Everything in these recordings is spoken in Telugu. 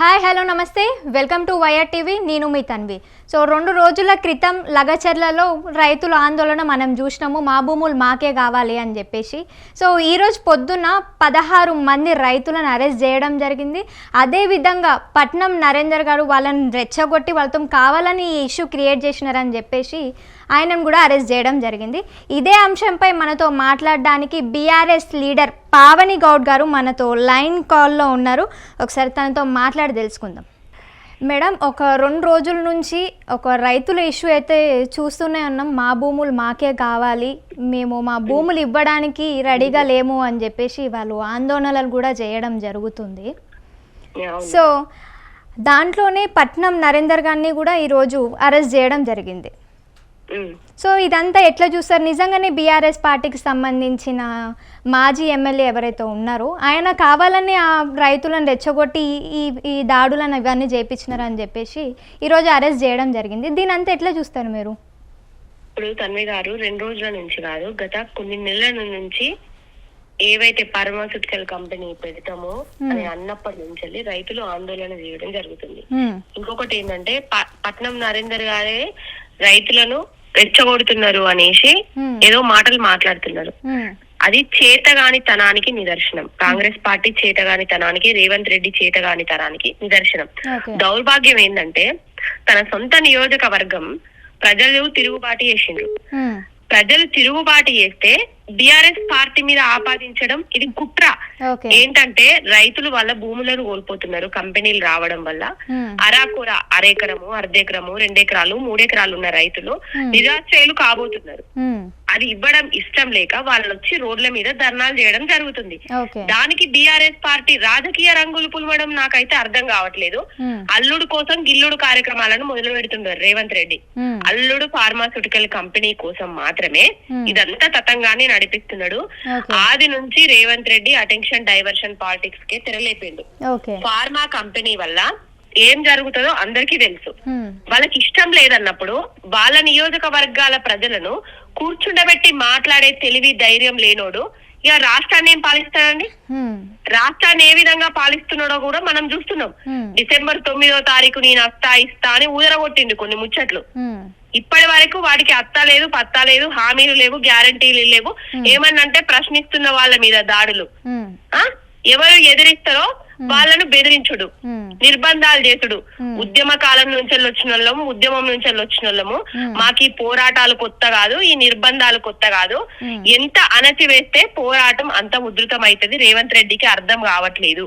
హాయ్ హలో నమస్తే. Welcome to YR TV. నేను మీ తన్వి. సో రెండు రోజుల క్రితం లగచర్లలో రైతుల ఆందోళన మనం చూసినాము. మా భూములు మాకే కావాలి అని చెప్పేసి. సో ఈరోజు పొద్దున్న పదహారు మంది రైతులను అరెస్ట్ చేయడం జరిగింది. అదేవిధంగా పట్నం నరేందర్ గారు వాళ్ళని రెచ్చగొట్టి వాళ్ళతో కావాలని ఈ ఇష్యూ క్రియేట్ చేసినారని చెప్పేసి ఆయనను కూడా అరెస్ట్ చేయడం జరిగింది. ఇదే అంశంపై మనతో మాట్లాడడానికి బీఆర్ఎస్ లీడర్ పావని గౌడ్ గారు మనతో లైన్ కాల్లో ఉన్నారు. ఒకసారి తనతో మాట్లాడి తెలుసుకుందాం. మేడం ఒక రెండు రోజుల నుంచి ఒక రైతుల ఇష్యూ అయితే చూస్తూనే ఉన్నాం. మా భూములు మాకే కావాలి. మేము మా భూములు ఇవ్వడానికి రెడీగా లేము అని చెప్పేసి వాళ్ళు ఆందోళనలు కూడా చేయడం జరుగుతుంది. సో దాంట్లోనే పట్నం నరేందర్ గారిని కూడా ఈరోజు అరెస్ట్ చేయడం జరిగింది. సో ఇదంతా ఎట్లా చూస్తారు? నిజంగానే బీఆర్ఎస్ పార్టీకి సంబంధించిన మాజీ ఎమ్మెల్యే ఎవరైతే ఉన్నారో ఆయన కావాలని ఆ రైతులను రెచ్చగొట్టి ఈ- ఈ ఈ దాడులను ఇవన్నీ చేయించినారని చెప్పేసి ఈరోజు అరెస్ట్ చేయడం జరిగింది. దీని అంతా ఎట్లా చూస్తారు మీరు? ఇప్పుడు తన్వి గారు రెండు రోజుల నుంచి కాదు గత కొన్ని నెలల నుంచి ఏవైతే ఫార్మాస్యూటికల్ కంపెనీ పెడతామో అని అన్నప్పటి నుంచి రైతులు ఆందోళన చేయడం జరుగుతుంది. హ్మ్, ఇంకొకటి ఏంటంటే పట్నం నరేందర్ గారే రైతులను రెచ్చగొడుతున్నారు అనేసి హ్మ్, ఏదో మాటలు మాట్లాడుతున్నారు. అది చేతగాని తనానికి నిదర్శనం. కాంగ్రెస్ పార్టీ చేతగాని తనానికి రేవంత్ రెడ్డి చేతగాని తనానికి నిదర్శనం దౌర్భాగ్యం ఏంటంటే తన సొంత నియోజకవర్గం ప్రజలు తిరుగుబాటు చేసిండ్రు. ప్రజలు తిరుగుబాటు చేస్తే బిఆర్ఎస్ పార్టీ మీద ఆపాదించడం ఇది కుట్ర. ఏంటంటే రైతులు వాళ్ళ భూములను కోల్పోతున్నారు కంపెనీలు రావడం వల్ల. అరాకూర అరెకరము అర్ధెకరము రెండెకరాలు మూడెకరాలు ఉన్న రైతులు. నిరాశ్రయులు కాబోతున్నారు. అది ఇవ్వడం ఇష్టం లేక వాళ్ళు వచ్చి రోడ్ల మీద ధర్నాలు చేయడం జరుగుతుంది. దానికి బిఆర్ఎస్ పార్టీ రాజకీయ రంగులు పులవడం నాకైతే అర్థం కావట్లేదు. అల్లుడు కోసం గిల్లుడు కార్యక్రమాలను మొదలు పెడుతున్నారు రేవంత్ రెడ్డి. అల్లుడు ఫార్మాస్యూటికల్ కంపెనీ కోసం మాత్రమే. ఇదంతా తతంగానే నడిపిస్తున్నాడు. ఆది నుంచి Revanth Reddy attention diversion politics కే తెరలేపిండు. ఫార్మా కంపెనీ వల్ల ఏం జరుగుతుందో అందరికీ తెలుసు. వాళ్ళకి ఇష్టం లేదన్నప్పుడు వాళ్ళ నియోజకవర్గాల ప్రజలను కూర్చుండబెట్టి మాట్లాడే తెలివి ధైర్యం లేనోడు ఇక రాష్ట్రాన్ని ఏం పాలిస్తాడండి? రాష్ట్రాన్ని ఏ విధంగా పాలిస్తున్నాడో కూడా మనం చూస్తున్నాం. డిసెంబర్ తొమ్మిదో తారీఖు నేను అత్తా ఇస్తా అని ఊదరగొట్టిండు కొన్ని ముచ్చట్లు. ఇప్పటి వరకు వాడికి అత్తా లేదు పత్తా లేదు హామీలు లేవు గ్యారంటీలు లేవు. ఏమన్నంటే ప్రశ్నిస్తున్న వాళ్ళ మీద దాడులు. ఎవరు ఎదిరిస్తారో వాళ్ళను బెదిరించుడు నిర్బంధాలు చేసుడు. ఉద్యమ కాలం నుంచి వచ్చిన వాళ్ళము ఉద్యమం నుంచి వచ్చిన వాళ్ళము. మాకు ఈ పోరాటాలు కొత్త కాదు ఈ నిర్బంధాలు కొత్త కాదు. ఎంత అణచివేస్తే పోరాటం అంత ఉధృతం అవుతుంది రేవంత్ రెడ్డికి అర్థం కావట్లేదు.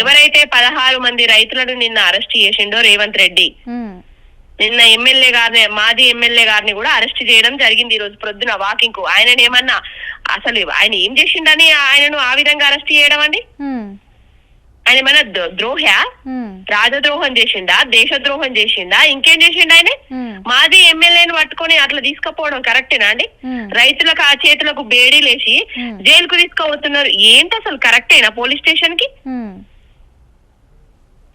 ఎవరైతే పదహారు మంది రైతులను నిన్న అరెస్ట్ చేసిండో రేవంత్ రెడ్డి నిన్న ఎమ్మెల్యే గారిని మాజీ ఎమ్మెల్యే గారిని కూడా అరెస్ట్ చేయడం జరిగింది ఈ రోజు ప్రొద్దున వాకింగ్కు ఆయన ఏమన్నా అసలు ఆయన ఏం చేసిండని ఆయనను ఆ విధంగా అరెస్ట్ చేయడం అండి? ఆయన ద్రో- ద్రోహ రాజద్రోహం చేసిండా? దేశద్రోహం చేసిండా? ఇంకేం చేసిండా ఆయన? మాజీ ఎమ్మెల్యేని పట్టుకొని అట్లా తీసుకుపోవడం కరెక్టేనా అండి. రైతులకు ఆ చేతులకు బేడీలేసి. జైలుకు తీసుకుపోతున్నారు. ఏంటి అసలు కరెక్టేనా పోలీస్ స్టేషన్కి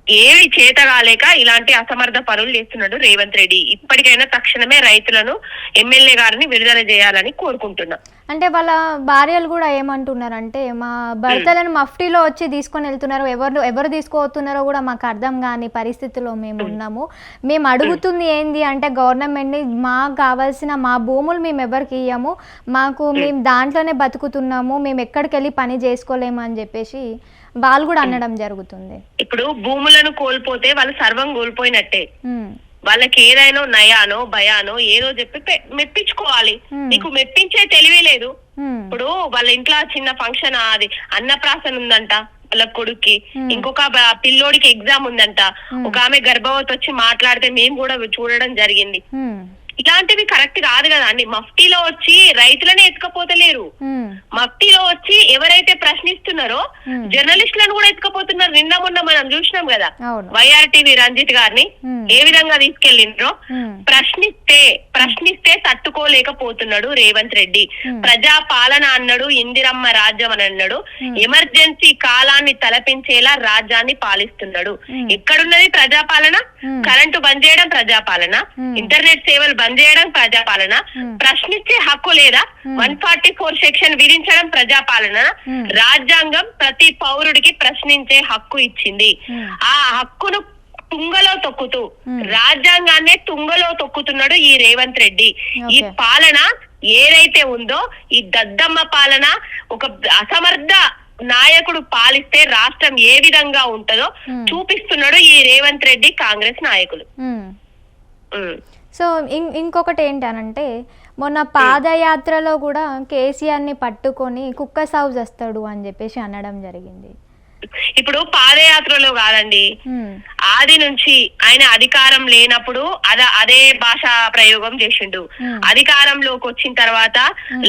ఏవి చేత కాలేక ఇలాంటి అసమర్థ పనులు చేస్తున్నాడు రేవంత్ రెడ్డి. ఇప్పటికైనా తక్షణమే రైతులను ఎమ్మెల్యే గారిని విడుదల చేయాలని కోరుకుంటున్నా. అంటే వాళ్ళ భార్యలు కూడా ఏమంటున్నారంటే మా భర్తలను మఫ్టీలో వచ్చి తీసుకొని వెళ్తున్నారు. ఎవరు ఎవరు తీసుకుపోతున్నారో కూడా మాకు అర్థం కాని పరిస్థితిలో మేము ఉన్నాము. మేము అడుగుతుంది ఏంది అంటే గవర్నమెంట్ని మాకు కావాల్సిన మా భూములు మేము ఎవరికి ఇయ్యము? మాకు మేము దాంట్లోనే బతుకుతున్నాము. మేము ఎక్కడికి వెళ్ళి పని చేసుకోలేము అని చెప్పేసి వాళ్ళు కూడా అనడం జరుగుతుంది. ఇప్పుడు భూములను కోల్పోతే వాళ్ళు సర్వం కోల్పోయినట్టే. వాళ్ళకి ఏదైనా నయానో భయానో ఏదో చెప్పి మెప్పించుకోవాలి. నీకు మెప్పించే తెలివి లేదు. ఇప్పుడు వాళ్ళ ఇంట్లో చిన్న ఫంక్షన్ అది అన్నప్రాసన ఉందంట వాళ్ళ కొడుక్కి. ఇంకొక పిల్లోడికి ఎగ్జామ్ ఉందంట. ఒక ఆమె గర్భవతి వచ్చి మాట్లాడితే మేము కూడా చూడడం జరిగింది. ఇలాంటివి కరెక్ట్ కాదు కదా అండి మఫ్టీలో వచ్చి రైతులనే ఎత్తుకపోతలేరు మఫ్టీలో వచ్చి ఎవరైతే ప్రశ్నిస్తున్నారో. జర్నలిస్టులను కూడా ఎత్తుకపోతున్నారు నిన్న మొన్న మనం చూసినాం కదా అవును వైఆర్టీవీ రంజిత్ గారిని. ఏ విధంగా తీసుకెళ్ళిండ్రో ప్రశ్నిస్తే ప్రశ్నిస్తే తట్టుకోలేకపోతున్నాడు రేవంత్ రెడ్డి. ప్రజా పాలన అన్నాడు ఇందిరమ్మ రాజ్యం అని అన్నాడు. ఎమర్జెన్సీ కాలాన్ని తలపించేలా రాజ్యాన్ని పాలిస్తున్నాడు. ఎక్కడున్నది ప్రజాపాలన. కరెంటు బంద్ చేయడం ప్రజాపాలన. ఇంటర్నెట్ సేవలు బంద్ చేయడం ప్రజాపాలన Hmm. ప్రశ్నించే హక్కు లేదా Hmm. One forty four section విధించడం ప్రజాపాలన Hmm. రాజ్యాంగం ప్రతి పౌరుడికి ప్రశ్నించే హక్కు ఇచ్చింది. ఆ హక్కును తుంగలో తొక్కుతూ. రాజ్యాంగాన్నే తుంగలో తొక్కుతున్నాడు ఈ రేవంత్ రెడ్డి ఈ. పాలన ఏదైతే ఉందో ఈ దద్దమ్మ పాలన ఒక అసమర్థ నాయకుడు పాలిస్తే రాష్ట్రం ఏ విధంగా ఉంటుందో. చూపిస్తున్నాడు ఈ రేవంత్ రెడ్డి కాంగ్రెస్ నాయకులు. సో ఇం ఇంకొకటి ఏంటనంటే మొన్న పాదయాత్రలో కూడా కేసీఆర్ని పట్టుకొని కుక్క సౌజ్ వస్తాడు అని చెప్పేసి అనడం జరిగింది ఇప్పుడు పాదయాత్రలో కాదండి. ఆది నుంచి ఆయన అధికారం లేనప్పుడు అద అదే భాష ప్రయోగం చేసిండు. అధికారంలోకి వచ్చిన తర్వాత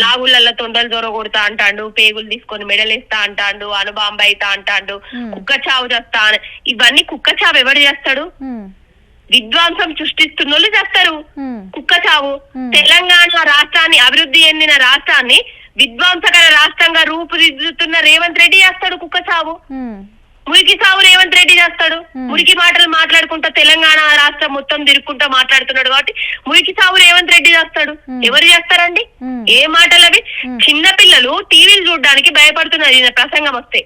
లాగులల్ల తొండలు దొర కొడతా అంటాడు పేగులు తీసుకొని మెడలేస్తా అంటాడు అనుబాంబ అయితా అంటాడు. కుక్క చావు చేస్తా ఇవన్నీ కుక్క చావు ఎవరు చేస్తాడు. విద్వాంసం సృష్టిస్తున్న వాళ్ళు చేస్తారు. కుక్క చావు. తెలంగాణ రాష్ట్రాన్ని అభివృద్ధి చెందిన రాష్ట్రాన్ని విద్వాంసకర రాష్ట్రంగా రూపుదిద్దుతున్న రేవంత్ రెడ్డి చేస్తాడు కుక్క చావు. మురికి సాగు రేవంత్ రెడ్డి చేస్తాడు. మురికి మాటలు మాట్లాడుకుంటా తెలంగాణ రాష్ట్రం మొత్తం తిరుక్కుంటా మాట్లాడుతున్నాడు కాబట్టి మురికి సాగు రేవంత్ రెడ్డి చేస్తాడు. ఎవరు చేస్తారండి. ఏ మాటలు అవి Hmm. చిన్న పిల్లలు టీవీలు చూడడానికి భయపడుతున్నారు ఈయన ప్రసంగం వస్తే.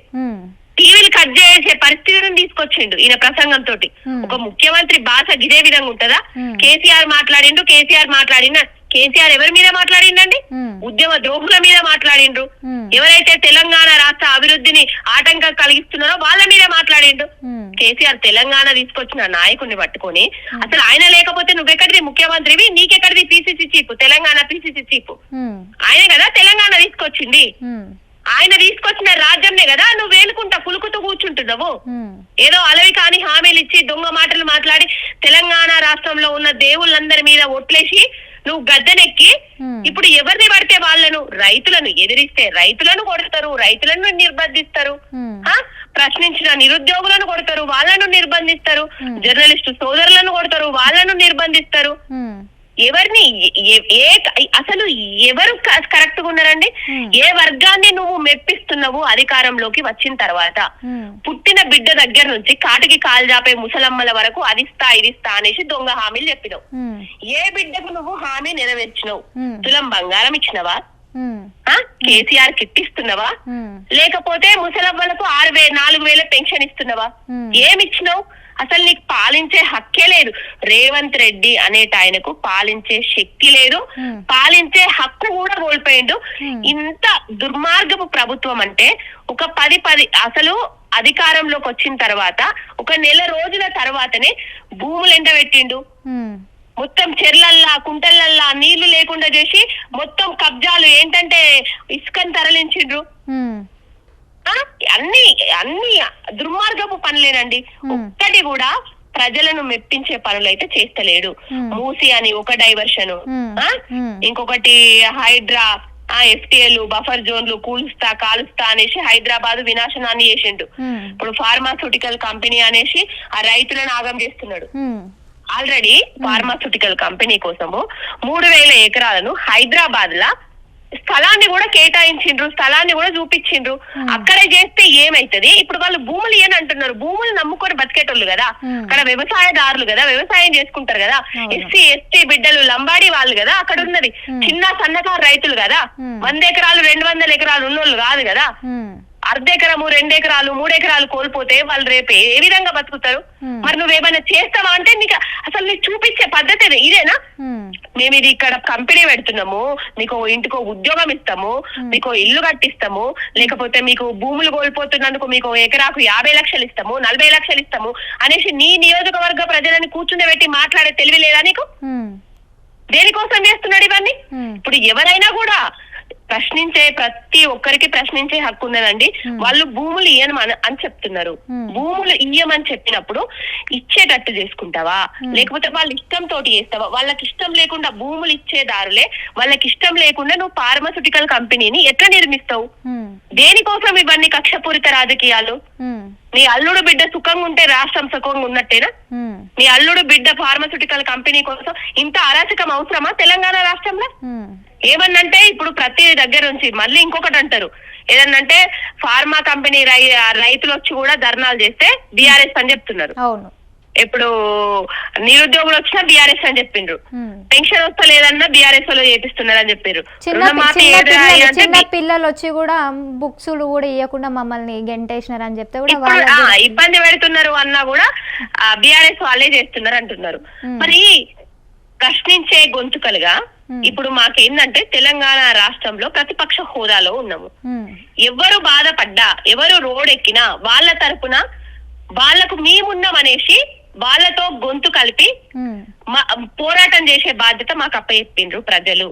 టీవీలు కట్ చేసే పరిస్థితిని తీసుకొచ్చిండు ఈయన ప్రసంగం తోటి. ఒక ముఖ్యమంత్రి భాష ఇదే విధంగా ఉంటదా. కేసీఆర్ మాట్లాడిండు కేసీఆర్ మాట్లాడిన కేసీఆర్ ఎవరి మీద మాట్లాడిండండి. ఉద్యమ ద్రోహుల మీద మాట్లాడిండ్రు. ఎవరైతే తెలంగాణ రాష్ట్ర అభివృద్ధిని ఆటంకం కలిగిస్తున్నారో వాళ్ళ మీద మాట్లాడిండు. కేసీఆర్ తెలంగాణ తీసుకొచ్చిన నాయకుడిని పట్టుకొని అసలు ఆయన లేకపోతే నువ్వెక్కడిది ముఖ్యమంత్రివి నీకెక్కడిది PCC chief Telangana PCC chief ఉమ్. ఆయన కదా తెలంగాణ తీసుకొచ్చింది. ఆయన తీసుకొచ్చిన రాజ్యంనే కదా నువ్వు వేలుకుంటా పులుకుతూ కూర్చుంటున్నావు. ఏదో అలవి కాని హామీలు ఇచ్చి దొంగ మాటలు మాట్లాడి తెలంగాణ రాష్ట్రంలో ఉన్న దేవుళ్ళందరి మీద ఒట్లేసి నువ్వు గద్దెనెక్కి. ఇప్పుడు ఎవరిని పడితే వాళ్ళను రైతులను ఎదిరిస్తే రైతులను కొడతారు రైతులను నిర్బంధిస్తారు? ప్రశ్నించిన నిరుద్యోగులను కొడతారు వాళ్ళను నిర్బంధిస్తారు. జర్నలిస్టు సోదరులను కొడతారు వాళ్ళను నిర్బంధిస్తారు. ఎవరిని ఏ- అసలు ఎవరు కరెక్ట్గా ఉన్నారండి Hmm. ఏ వర్గాన్ని నువ్వు మెప్పిస్తున్నావు అధికారంలోకి వచ్చిన తర్వాత ఉమ్. పుట్టిన బిడ్డ దగ్గర నుంచి కాటికి కాలు జాపే ముసలమ్మల వరకు అదిస్తా ఇదిస్తా అనేసి దొంగ హామీలు చెప్పినావు ఉమ్. ఏ బిడ్డకు నువ్వు హామీ నెరవేర్చినావు. తులం బంగారం ఇచ్చినవా? కేసీఆర్ కిట్ ఇస్తున్నావా ఉమ్. లేకపోతే ముసలమ్మలకు ఆరు వే నాలుగు వేల పెన్షన్ ఇస్తున్నావా Hmm. ఏమిచ్చినావు అసలు నీకు పాలించే హక్కే లేదు రేవంత్ రెడ్డి అనేట ఆయనకు పాలించే శక్తి లేదు. పాలించే హక్కు కూడా కోల్పోయిండు. ఇంత దుర్మార్గపు ప్రభుత్వం అంటే ఒక పది పది అసలు అధికారంలోకి వచ్చిన తర్వాత ఒక నెల రోజుల తర్వాతనే భూములు ఎండబెట్టిండు ఉమ్. మొత్తం చెర్లల్లా కుంటలల్లా నీళ్ళు లేకుండా చేసి మొత్తం కబ్జాలు ఏంటంటే ఇసుకని తరలించిండ్రు? అన్ని అన్ని దుర్మార్గపు పనులేనండి Hmm. ఒక్కటి కూడా ప్రజలను మెప్పించే పనులు అయితే చేస్తలేడు Hmm. మూసి అని ఒక డైవర్షన్ Hmm. ఇంకొకటి హైడ్రా ఆ ఎఫ్టీఎల్ బఫర్ జోన్లు కూల్స్తా కాలుస్తా అనేసి హైదరాబాద్ వినాశనాన్ని చేసిండు. ఇప్పుడు ఫార్మాస్యూటికల్ కంపెనీ అనేసి ఆ రైతులను ఆగం చేస్తున్నాడు. ఆల్రెడీ ఫార్మాస్యూటికల్ కంపెనీ కోసము మూడు వేల ఎకరాలను హైదరాబాద్ లా స్థలాన్ని కూడా కేటాయించిండ్రు స్థలాన్ని కూడా చూపించిండ్రు Hmm. అక్కడ చేస్తే ఏమైతది ఇప్పుడు వాళ్ళు భూములు ఏని అంటున్నారు భూములు నమ్ముకొని బతికేటోళ్ళు కదా Hmm. అక్కడ వ్యవసాయదారులు కదా వ్యవసాయం చేసుకుంటారు కదా. ఎస్సీ ఎస్టీ బిడ్డలు లంబాడి వాళ్ళు కదా అక్కడ ఉన్నది Hmm. చిన్న సన్నకారు రైతులు కదా. వంద ఎకరాలు రెండు వందల ఎకరాలు ఉన్నోళ్ళు కాదు కదా. అర్ధ ఎకరము రెండు ఎకరాలు మూడు ఎకరాలు కోల్పోతే వాళ్ళు రేపు ఏ విధంగా బతుకుతారు. మరి నువ్వేమైనా చేస్తావా అంటే నీకు అసలు నీకు చూపించే పద్ధతి ఇది- ఇదేనా. మేము ఇది ఇక్కడ కంపెనీ పెడుతున్నాము మీకు ఇంటికో ఉద్యోగం ఇస్తాము Hmm. మీకు ఇల్లు కట్టిస్తాము లేకపోతే మీకు భూములు కోల్పోతున్నందుకు మీకు ఎకరాకు యాభై లక్షలు ఇస్తాము నలభై లక్షలు ఇస్తాము అనేసి నీ నియోజకవర్గ ప్రజలని కూర్చుండబెట్టి మాట్లాడే తెలివి లేదా నీకు ఉమ్. దేనికోసం చేస్తున్నాడు ఇవన్నీ ఉమ్. ఇప్పుడు ఎవరైనా కూడా ప్రశ్నించే ప్రతి ఒక్కరికి ప్రశ్నించే హక్కు ఉన్నదండి Hmm. వాళ్ళు భూములు ఇయ్యమని అని చెప్తున్నారు Hmm. భూములు ఇయ్యమని చెప్పినప్పుడు ఇచ్చేటట్టు చేసుకుంటావా Hmm. లేకపోతే వాళ్ళ ఇష్టం తోటి చేస్తావా వాళ్ళకి ఇష్టం లేకుండా భూములు ఇచ్చేదారులే వాళ్ళకి ఇష్టం లేకుండా నువ్వు ఫార్మస్యూటికల్ కంపెనీని ఎట్లా నిర్మిస్తావు. దేనికోసం ఇవన్నీ కక్షపూరిత రాజకీయాలు. నీ అల్లుడు బిడ్డ సుఖంగా ఉంటే రాష్ట్రం సుఖంగా ఉన్నట్టేనా. నీ అల్లుడు బిడ్డ ఫార్మస్యూటికల్ కంపెనీ కోసం ఇంత అరాచకం అవసరమా తెలంగాణ రాష్ట్రంలో. ఏమన్నంటే ఇప్పుడు ప్రతి దగ్గర నుంచి మళ్ళీ ఇంకొకటి అంటారు. ఏదన్నంటే ఫార్మా కంపెనీ రై రైతులు వచ్చి కూడా ధర్నాలు చేస్తే డిఆర్ఎస్ అని చెప్తున్నారు. అవును. ఇప్పుడు నిరుద్యోగులు వచ్చినా బీఆర్ఎస్ అని చెప్పిండ్రు. పెన్షన్ వస్తలేదన్నా బీఆర్ఎస్లో చేపిస్తున్నారు అని చెప్పారు చిన్న పిల్లలు వచ్చి కూడా బుక్స్ కూడా ఇవ్వకుండా మమ్మల్ని గెంటేసినారు అని చెప్తే కూడా ఇబ్బంది పెడుతున్నారు అన్నా కూడా బీఆర్ఎస్ వాళ్ళే చేస్తున్నారు అంటున్నారు. మరి ప్రశ్నించే గొంతుకలుగా. ఇప్పుడు మాకేందంటే తెలంగాణ రాష్ట్రంలో ప్రతిపక్ష హోదాలో ఉన్నాము ఎవరు బాధపడ్డా ఎవరు రోడ్ ఎక్కినా వాళ్ళ తరపున వాళ్ళకు వాళ్ళతో గొంతు కలిపి మా పోరాటం చేసే బాధ్యత మాకు అప్పచెప్పిండ్రు ప్రజలు.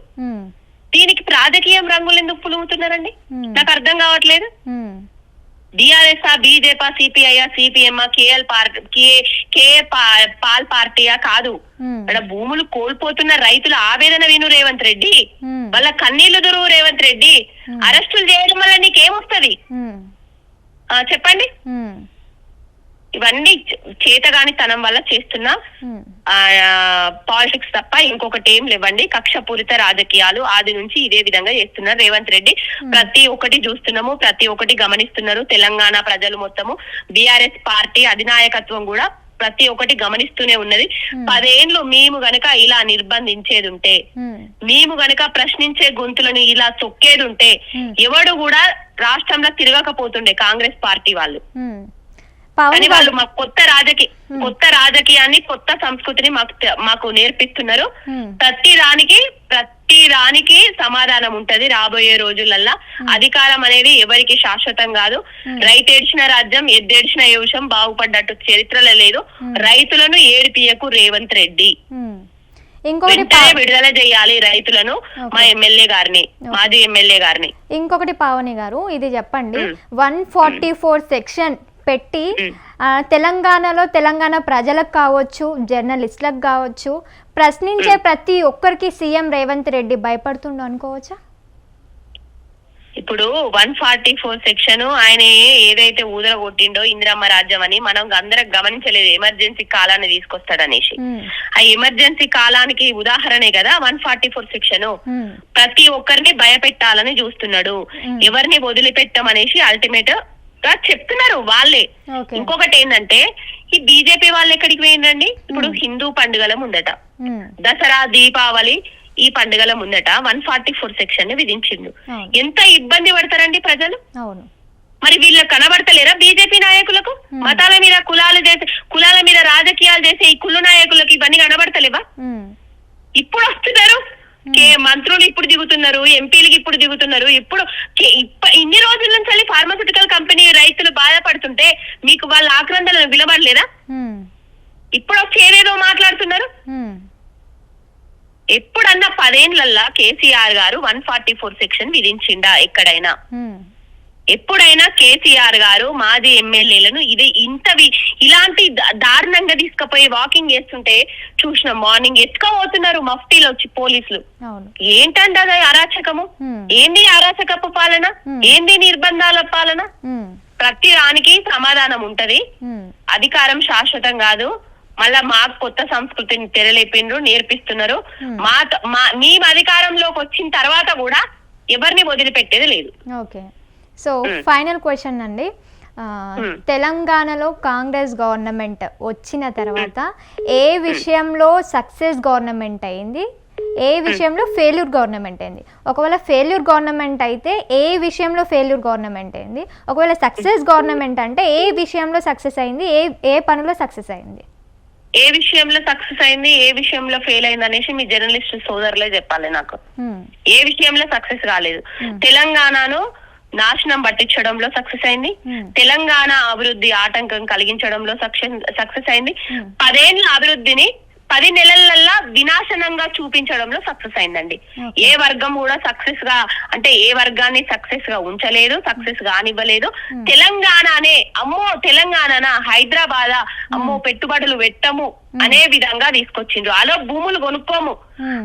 దీనికి రాజకీయం రంగులు ఎందుకు పులుగుతున్నారండి. నాకు అర్థం కావట్లేదు. BRS BJP CPI CPM KL party K Paul పార్టీయా కాదు. ఇక్కడ భూములు కోల్పోతున్న రైతుల ఆవేదన విను రేవంత్ రెడ్డి. వాళ్ళ కన్నీళ్ళు దురువు రేవంత్ రెడ్డి. అరెస్టులు చేయడం వల్ల నీకేమొస్తది? చెప్పండి. ఇవన్నీ చేతగాని తనం వల్ల చేస్తున్న ఉమ్, పాలిటిక్స్ తప్ప ఇంకొకటి ఏం లేవండి. కక్షపూరిత రాజకీయాలు ఆది నుంచి ఇదే విధంగా చేస్తున్నారు రేవంత్ రెడ్డి. ప్రతి ఒక్కటి చూస్తున్నాము ప్రతి ఒక్కటి గమనిస్తున్నారు. తెలంగాణ ప్రజలు మొత్తము బీఆర్ఎస్ పార్టీ అధినాయకత్వం కూడా ప్రతి ఒక్కటి గమనిస్తూనే ఉన్నది. పదేండ్లు మేము గనక ఇలా నిర్బంధించేది ఉంటే మేము గనక ప్రశ్నించే గొంతులను ఇలా చొక్కేది ఉంటే Hmm. ఎవడు కూడా రాష్ట్రంలో తిరగకపోతుండే కాంగ్రెస్ పార్టీ వాళ్ళు. కానీ వాళ్ళు మాకు కొత్త రాజకీయ కొత్త రాజకీయాన్ని కొత్త సంస్కృతిని మాకు మాకు నేర్పిస్తున్నారు. ప్రతి దానికి ప్రతి దానికి సమాధానం ఉంటది రాబోయే రోజులల్లా. అధికారం అనేది ఎవరికి శాశ్వతం కాదు. రైతు ఏడ్చిన రాజ్యం ఎద్దేడ్చిన యోషం బాగుపడ్డట్టు చరిత్రలో లేదు. రైతులను ఏడిపియకు రేవంత్ రెడ్డి. ఇంకొకటి విడుదల చేయాలి రైతులను మా ఎమ్మెల్యే గారిని మాజీ ఎమ్మెల్యే గారిని. ఇంకొకటి పావని గారు ఇది చెప్పండి. వన్ ఫార్టీ ఫోర్ సెక్షన్ పెట్టి తెలంగాణలో తెలంగాణ ప్రజలకు కావచ్చు జర్నలిస్టులకు కావచ్చు ప్రశ్నించే ప్రతి ఒక్కరికి సీఎం రేవంత్ రెడ్డి భయపడుతుండు అనుకోవచ్చా ఇప్పుడు వన్ ఫార్టీ ఫోర్ సెక్షన్ ఆయన ఏదైతే ఊదర కొట్టిండో ఇందిరమ్మ రాజ్యం అని మనం అందరం గమనించలేదు ఎమర్జెన్సీ కాలాన్ని తీసుకొస్తాడనేసి. ఆ ఎమర్జెన్సీ కాలానికి ఉదాహరణే కదా వన్ ఫార్టీ ఫోర్ సెక్షన్. ప్రతి ఒక్కరిని భయపెట్టాలని చూస్తున్నాడు. ఎవరిని వదిలిపెట్టమనేసి అల్టిమేట్ గా చెప్తున్నారు వాళ్ళే. ఇంకొకటి ఏంటంటే ఈ బీజేపీ వాళ్ళు ఎక్కడికి పోయిందండి ఇప్పుడు హిందూ పండుగల ముందట. మ్మ్. దసరా దీపావళి ఈ పండుగల ముందట వన్ ఫార్టీ ఫోర్ సెక్షన్ని విధించిండు ఎంత ఇబ్బంది పడతారండి ప్రజలు? మరి వీళ్ళకి కనబడతలేరా బీజేపీ నాయకులకు? మతాల మీద కులాలు చేసే కులాల మీద రాజకీయాలు చేసే ఈ కుళ్ళు నాయకులకు ఇవన్నీ కనబడతలేవా. ఇప్పుడు వస్తున్నారు. మంత్రులు ఇప్పుడు దిగుతున్నారు ఎంపీలకి ఇప్పుడు దిగుతున్నారు ఇప్పుడు ఇన్ని రోజుల నుంచి ఫార్మాసిటికల్ కంపెనీ రైతులు బాధపడుతుంటే మీకు వాళ్ళ ఆక్రందనలు విలబడలేదా మ్మ్. ఇప్పుడు ఏదేదో మాట్లాడుతున్నారు. ఎప్పుడన్నా పదేండ్లల్లా కేసీఆర్ గారు వన్ ఫార్టీ ఫోర్ సెక్షన్ విధించిండా ఎక్కడైనా. ఎప్పుడైనా కేసీఆర్ గారు మాజీ ఎమ్మెల్యేలను ఇది ఇంత వి- ఇలాంటి దారుణంగా తీసుకుపోయి వాకింగ్ చేస్తుంటే చూసిన మార్నింగ్ ఎత్తుకపోతున్నారు మఫ్టీలో వచ్చి పోలీసులు ఏంటంటే అది అరాచకము. ఏంది అరాచకపు పాలన. ఏంది నిర్బంధాల పాలన. ప్రతి దానికి సమాధానం ఉంటది. అధికారం శాశ్వతం కాదు మళ్ళా మాకు కొత్త సంస్కృతిని తెరలేపిండ్రు నేర్పిస్తున్నారు. మా మా మేము అధికారంలోకి వచ్చిన తర్వాత కూడా ఎవరిని వదిలిపెట్టేది లేదు ఓకే సో. ఫైనల్ క్వశ్చన్ అండి. తెలంగాణలో కాంగ్రెస్ గవర్నమెంట్ వచ్చిన తర్వాత ఏ విషయంలో సక్సెస్ గవర్నమెంట్ అయింది? ఏ విషయంలో ఫెయిల్యూర్ గవర్నమెంట్ అయింది? ఒకవేళ ఫెయిల్యూర్ గవర్నమెంట్ అయితే ఏ విషయంలో ఫెయిల్యూర్ గవర్నమెంట్ అయింది? ఒకవేళ సక్సెస్ గవర్నమెంట్ అంటే ఏ విషయంలో సక్సెస్ అయింది? ఏ ఏ పనిలో సక్సెస్ అయింది? ఏ విషయంలో సక్సెస్ అయింది? ఏ విషయంలో ఫెయిల్ అయింది అనేసి మీ జర్నలిస్ట్ సోదరులే చెప్పాలి నాకు. ఏ విషయంలో సక్సెస్ కాలేదు. తెలంగాణను నాశనం పట్టించడంలో సక్సెస్ అయింది Hmm. తెలంగాణ అభివృద్ధి ఆటంకం కలిగించడంలో సక్సెస్ సక్సెస్ అయింది Hmm. పదేళ్ళ అభివృద్ధిని పది నెలలల్లా వినాశనంగా చూపించడంలో సక్సెస్ అయిందండి. ఏ వర్గం కూడా సక్సెస్గా అంటే ఏ వర్గాన్ని సక్సెస్గా ఉంచలేదు సక్సెస్ కానివ్వలేదు తెలంగాణనే అమ్మో తెలంగాణన హైదరాబాద్ అమ్మో పెట్టుబడులు పెట్టము అనే విధంగా తీసుకొచ్చిండ్రు అలో భూములు కొనుక్కోము.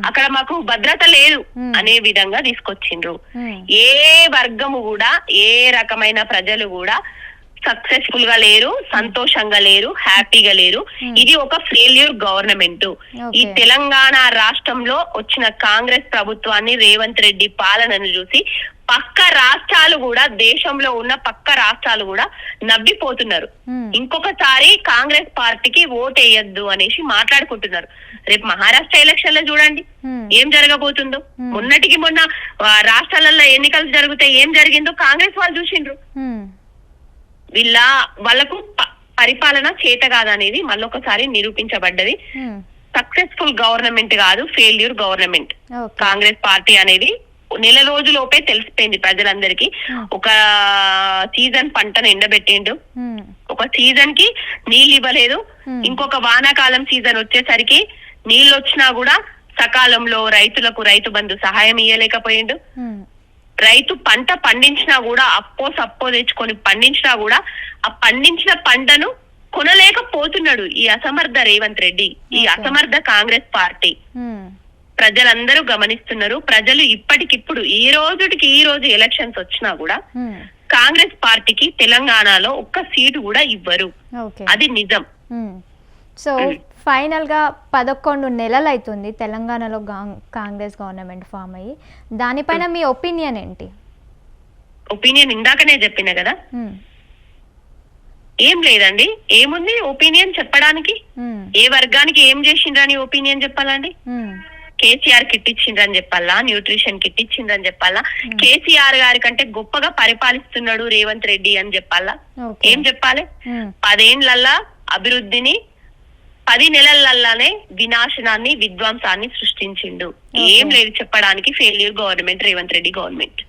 అక్కడ మాకు భద్రత లేదు. అనే విధంగా తీసుకొచ్చిండ్రు. ఏ వర్గము కూడా ఏ రకమైన ప్రజలు కూడా సక్సెస్ఫుల్గా లేరు సంతోషంగా లేరు హ్యాపీగా లేరు ఇది ఒక ఫెయిల్యూర్ గవర్నమెంట్ ఈ. తెలంగాణ రాష్ట్రంలో వచ్చిన కాంగ్రెస్ ప్రభుత్వాన్ని రేవంత్ రెడ్డి పాలనను చూసి పక్క రాష్ట్రాలు కూడా దేశంలో ఉన్న పక్క రాష్ట్రాలు కూడా నవ్విపోతున్నారు మ్మ్. ఇంకొకసారి కాంగ్రెస్ పార్టీకి ఓట్ వేయొద్దు అనేసి మాట్లాడుకుంటున్నారు రేపు మహారాష్ట్ర ఎలక్షన్లో చూడండి మ్మ్. ఏం జరగబోతుందో Hmm. మొన్నటికి మొన్న రాష్ట్రాలలో ఎన్నికలు జరిగితే ఏం జరిగిందో కాంగ్రెస్ వాళ్ళు చూసిండ్రు. వీళ్ళ వాళ్ళకు పరిపాలన చేత కాదనేది మళ్ళొకసారి నిరూపించబడ్డది. సక్సెస్ఫుల్ గవర్నమెంట్ కాదు ఫెయిల్యూర్ గవర్నమెంట్ కాంగ్రెస్ పార్టీ అనేది నెల రోజులోపే తెలిసిపోయింది ప్రజలందరికీ. ఒక సీజన్ పంటను ఎండబెట్టిండు. ఒక సీజన్కి నీళ్ళు ఇవ్వలేదు. ఇంకొక వానాకాలం సీజన్ వచ్చేసరికి నీళ్ళు వచ్చినా కూడా సకాలంలో రైతులకు రైతు బంధు సహాయం ఇయ్యలేకపోయిండు. రైతు పంట పండించినా కూడా అప్పో సప్పో తెచ్చుకొని పండించినా కూడా ఆ పండించిన పంటను కొనలేకపోతున్నాడు ఈ అసమర్థ రేవంత్ రెడ్డి ఈ. అసమర్థ కాంగ్రెస్ పార్టీ. ప్రజలందరూ గమనిస్తున్నారు ప్రజలు ఇప్పటికిప్పుడు ఈ రోజుటికి ఈ రోజు ఎలక్షన్స్ వచ్చినా కూడా. కాంగ్రెస్ పార్టీకి తెలంగాణలో ఒక్క సీటు కూడా ఇవ్వరు అది నిజం. సో ఫైనల్గా పదకొండు నెలలు అవుతుంది తెలంగాణలో కాంగ్రెస్ గవర్నమెంట్ ఫామ్ అయ్యి. దానిపైన మీ ఒపీనియన్ ఏంటి? ఒపీనియన్ ఇందాకనే చెప్పిన కదా. ఏం లేదండి. ఏముంది ఒపీనియన్ చెప్పడానికి. ఏ వర్గానికి ఏం చేసిండ్రని ఒపీనియన్ చెప్పాలండి. కేసీఆర్ కిట్ ఇచ్చిండ్రని చెప్పాలా? న్యూట్రిషన్ కిట్ ఇచ్చిండ్రని చెప్పాలా? కేసీఆర్ గారి కంటే గొప్పగా పరిపాలిస్తున్నాడు రేవంత్ రెడ్డి అని చెప్పాలా? ఏం చెప్పాలి. పదేండ్లల్లా అభివృద్ధిని పది నెలలల్లానే వినాశనాన్ని విధ్వంసాన్ని సృష్టించిండు. ఏం లేదు చెప్పడానికి failure government Revanth Reddy government